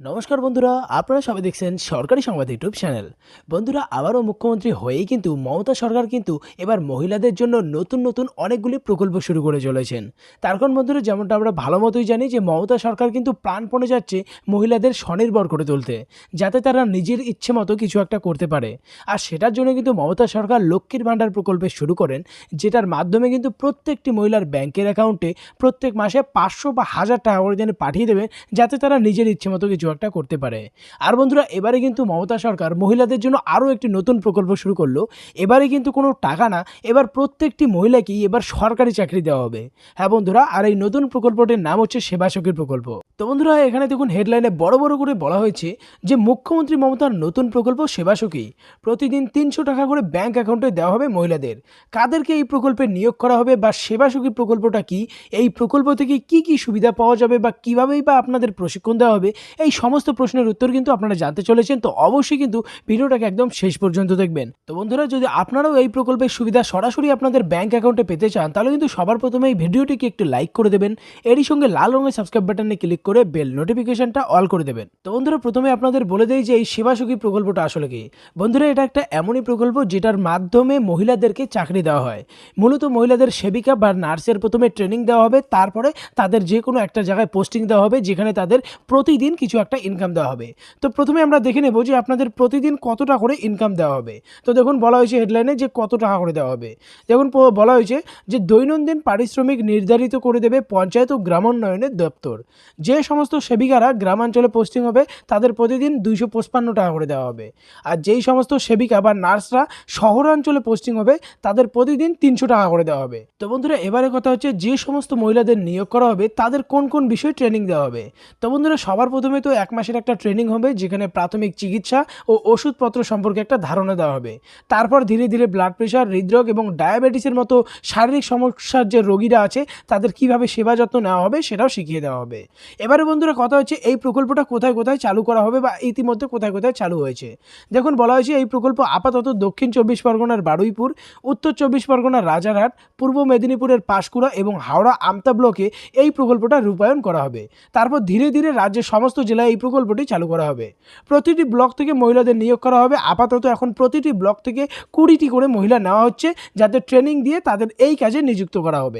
নমস্কার বন্ধুরা, আপনারা সবাই দেখছেন সরকারি সংবাদ ইউটিউব চ্যানেল। বন্ধুরা, আবারও মুখ্যমন্ত্রী হয়েই কিন্তু মমতা সরকার কিন্তু এবার মহিলাদের জন্য নতুন নতুন অনেকগুলি প্রকল্প শুরু করে চলেছেন। তার কারণ বন্ধুরা, যেমনটা আমরা ভালো মতোই জানি যে মমতা সরকার কিন্তু প্রাণপণে যাচ্ছে মহিলাদের স্বনির্ভর করে তুলতে, যাতে তারা নিজের ইচ্ছে মতো কিছু একটা করতে পারে। আর সেটার জন্য কিন্তু মমতা সরকার লক্ষ্মীর ভাণ্ডার প্রকল্পে শুরু করেন, যেটার মাধ্যমে কিন্তু প্রত্যেকটি মহিলার ব্যাংকের অ্যাকাউন্টে প্রত্যেক মাসে পাঁচশো বা হাজার টাকা করে যেন পাঠিয়ে দেবে যাতে তারা নিজের ইচ্ছে মতো কিছু একটা করতে পারে। আর বন্ধুরা, এবারে কিন্তু মমতা সরকার মহিলাদের জন্য আরও একটি নতুন প্রকল্প শুরু করল। এবারে কিন্তু কোনো টাকা না, এবার প্রত্যেকটি মহিলাকেই এবার সরকারি চাকরি দেওয়া হবে। হ্যাঁ বন্ধুরা, আর এই নতুন প্রকল্পটির নাম হচ্ছে সেবাশকের প্রকল্প। তো বন্ধুরা, এখানে দেখুন হেডলাইনে বড় বড় করে বলা হয়েছে যে মুখ্যমন্ত্রী মমতার নতুন প্রকল্প সেবাসখী প্রতিদিন তিনশো টাকা করে ব্যাংক অ্যাকাউন্টে দেওয়া হবে মহিলাদের। কাদেরকে এই প্রকল্পে নিয়োগ করা হবে বা সেবাসখী প্রকল্পটা কি? এই প্রকল্প থেকে কি কি সুবিধা পাওয়া যাবে বা কীভাবেই বা আপনাদের প্রশিক্ষণ দেওয়া হবে? এই সমস্ত প্রশ্নের উত্তর কিন্তু আপনারা জানতে চলেছেন, তো অবশ্যই কিন্তু ভিডিওটাকে একদম শেষ পর্যন্ত দেখবেন। তো বন্ধুরা, যদি আপনারাও এই প্রকল্পের সুবিধা সরাসরি আপনাদের ব্যাংক অ্যাকাউন্টে পেতে চান, তাহলে কিন্তু সবার প্রথমে এই ভিডিওটিকে একটু লাইক করে দেবেন। এরই সঙ্গে লাল রঙের সাবস্ক্রাইব বাটনে ক্লিক করে বেল নোটিফিকেশনটা অল করে দেবেন। তো বন্ধুরা, প্রথমে আপনাদের বলে দেই যে এই সেবাসখী প্রকল্পটা আসলে কি? বন্ধুরা, এটা একটা এমনই প্রকল্প যেটার মাধ্যমে মহিলাদেরকে চাকরি দেওয়া হয়। মূলত মহিলাদের সেবিকা বা নার্সের প্রথমে ট্রেনিং দেওয়া হবে, তারপরে তাদের যে কোনো একটা জায়গায় পোস্টিং দেওয়া হবে, যেখানে তাদের প্রতিদিন কিছু একটা ইনকাম দেওয়া হবে। তো প্রথমে আমরা দেখে নেব যে আপনাদের প্রতিদিন কতটা করে ইনকাম দেওয়া হবে। তো দেখুন, বলা হয়েছে হেডলাইনে যে কত টাকা করে দেওয়া হবে। দেখুন বলা হয়েছে যে দৈনন্দিন পারিশ্রমিক নির্ধারিত করে দেবে পঞ্চায়েত ও গ্রামোন্নয়নের দপ্তর। যে সমস্ত সেবিকারা গ্রামাঞ্চলে পোস্টিং হবে, তাদের প্রতিদিন দুইশো পঁচপান্ন টাকা করে দেওয়া হবে। আর যেই সমস্ত সেবিকা বা নার্সরা শহরাঞ্চলে পোস্টিং হবে, তাদের প্রতিদিন তিনশো টাকা করে দেওয়া হবে। তো বন্ধুরা এবারে কথা হচ্ছে যে সমস্ত মহিলাদের নিয়োগ করা হবে, তাদের কোন কোন বিষয়ে ট্রেনিং দেওয়া হবে? তো বন্ধুরা, সবার প্রথমে তো এক মাসের একটা ট্রেনিং হবে, যেখানে প্রাথমিক চিকিৎসা ও ওষুধপত্র সম্পর্কে একটা ধারণা দেওয়া হবে। তারপর ধীরে ধীরে ব্লাড প্রেশার হৃদরোগ এবং ডায়াবেটিসের মতো শারীরিক সমস্যার যে রোগীরা আছে, তাদের কীভাবে সেবা যত্ন নেওয়া হবে, সেটাও শিখিয়ে দেওয়া হবে। এবারে বন্ধুরা কথা হচ্ছে, এই প্রকল্পটা কোথায় কোথায় চালু করা হবে বা ইতিমধ্যে কোথায় কোথায় চালু হয়েছে? দেখুন, বলা হয়েছে এই প্রকল্প আপাতত দক্ষিণ চব্বিশ পরগনার বারুইপুর, উত্তর চব্বিশ পরগনার রাজারহাট, পূর্ব মেদিনীপুরের পাঁশকুড়া এবং হাওড়া আমতা ব্লকে এই প্রকল্পটা রূপায়ণ করা হবে। তারপর ধীরে ধীরে রাজ্যের সমস্ত জেলায় এই প্রকল্পটি চালু করা হবে। প্রতিটি ব্লক থেকে মহিলাদের নিয়োগ করা হবে। আপাতত এখন প্রতিটি ব্লক থেকে কুড়িটি করে মহিলা নেওয়া হচ্ছে, যাতে ট্রেনিং দিয়ে তাদের এই কাজে নিযুক্ত করা হবে।